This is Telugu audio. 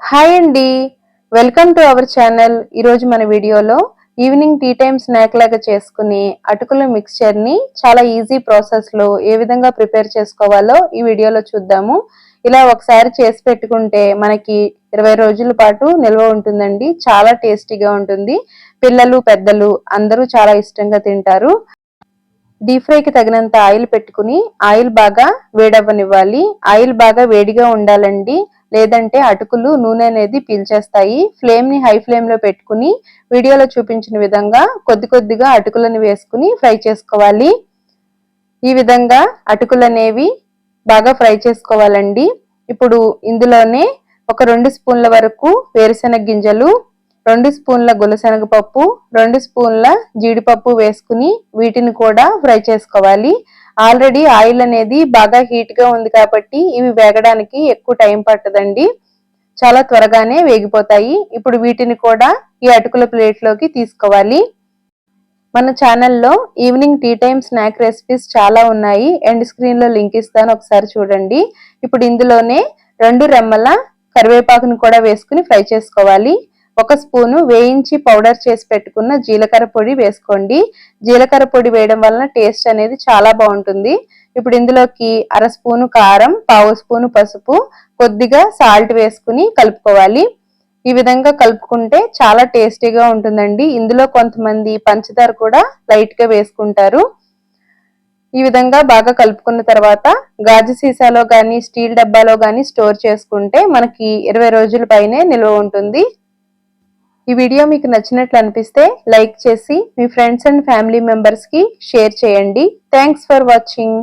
హాయ్ అండి. Welcome to our channel. ఈరోజు మన వీడియోలో ఈవినింగ్ టీ టైమ్ స్నాక్ లాగా చేసుకుని అటుకుల మిక్స్చర్ని చాలా ఈజీ ప్రాసెస్లో ఏ విధంగా ప్రిపేర్ చేసుకోవాలో ఈ వీడియోలో చూద్దాము. ఇలా ఒకసారి చేసి పెట్టుకుంటే మనకి ఇరవై రోజుల పాటు నిల్వ ఉంటుందండి. చాలా టేస్టీగా ఉంటుంది. పిల్లలు పెద్దలు అందరూ చాలా ఇష్టంగా తింటారు. డీప్ ఫ్రైకి తగినంత ఆయిల్ పెట్టుకుని ఆయిల్ బాగా వేడవ్వనివ్వాలి. ఆయిల్ బాగా వేడిగా ఉండాలండి. లేదంటే అటుకులు నూనె అనేది పీల్చేస్తాయి. ఫ్లేమ్ని హై ఫ్లేమ్లో పెట్టుకుని వీడియోలో చూపించిన విధంగా కొద్ది కొద్దిగా అటుకులను వేసుకుని ఫ్రై చేసుకోవాలి. ఈ విధంగా అటుకులు అనేవి బాగా ఫ్రై చేసుకోవాలండి. ఇప్పుడు ఇందులోనే ఒక రెండు స్పూన్ల వరకు వేరుశెనగ గింజలు రెండు స్పూన్ల గులశనగ పప్పు రెండు స్పూన్ల జీడిపప్పు వేసుకుని వీటిని కూడా ఫ్రై చేసుకోవాలి. ఆల్రెడీ ఆయిల్ అనేది బాగా హీట్గా ఉంది కాబట్టి ఇవి వేగడానికి ఎక్కువ టైం పట్టదండి. చాలా త్వరగానే వేగిపోతాయి. ఇప్పుడు వీటిని కూడా ఈ అటుకుల ప్లేట్లోకి తీసుకోవాలి. మన ఛానల్లో evening tea time snack recipes చాలా ఉన్నాయి. ఎండ్ స్క్రీన్లో లింక్ ఇస్తాను ఒకసారి చూడండి. ఇప్పుడు ఇందులోనే రెండు రెమ్మల కరివేపాకుని కూడా వేసుకుని ఫ్రై చేసుకోవాలి. ఒక స్పూను వేయించి పౌడర్ చేసి పెట్టుకున్న జీలకర్ర పొడి వేసుకోండి. జీలకర్ర పొడి వేయడం వలన టేస్ట్ అనేది చాలా బాగుంటుంది. ఇప్పుడు ఇందులోకి అర స్పూను కారం పావు స్పూను పసుపు కొద్దిగా సాల్ట్ వేసుకుని కలుపుకోవాలి. ఈ విధంగా కలుపుకుంటే చాలా టేస్టీగా ఉంటుందండి. ఇందులో కొంతమంది పంచదార కూడా లైట్గా వేసుకుంటారు. ఈ విధంగా బాగా కలుపుకున్న తర్వాత గాజు సీసాలో కానీ స్టీల్ డబ్బాలో కానీ స్టోర్ చేసుకుంటే మనకి ఇరవై రోజుల పైనే నిల్వ ఉంటుంది. ఈ వీడియో మీకు నచ్చినట్లు అనిపిస్తే లైక్ చేసి మీ ఫ్రెండ్స్ అండ్ ఫ్యామిలీ మెంబర్స్కి షేర్ చేయండి. Thanks for watching.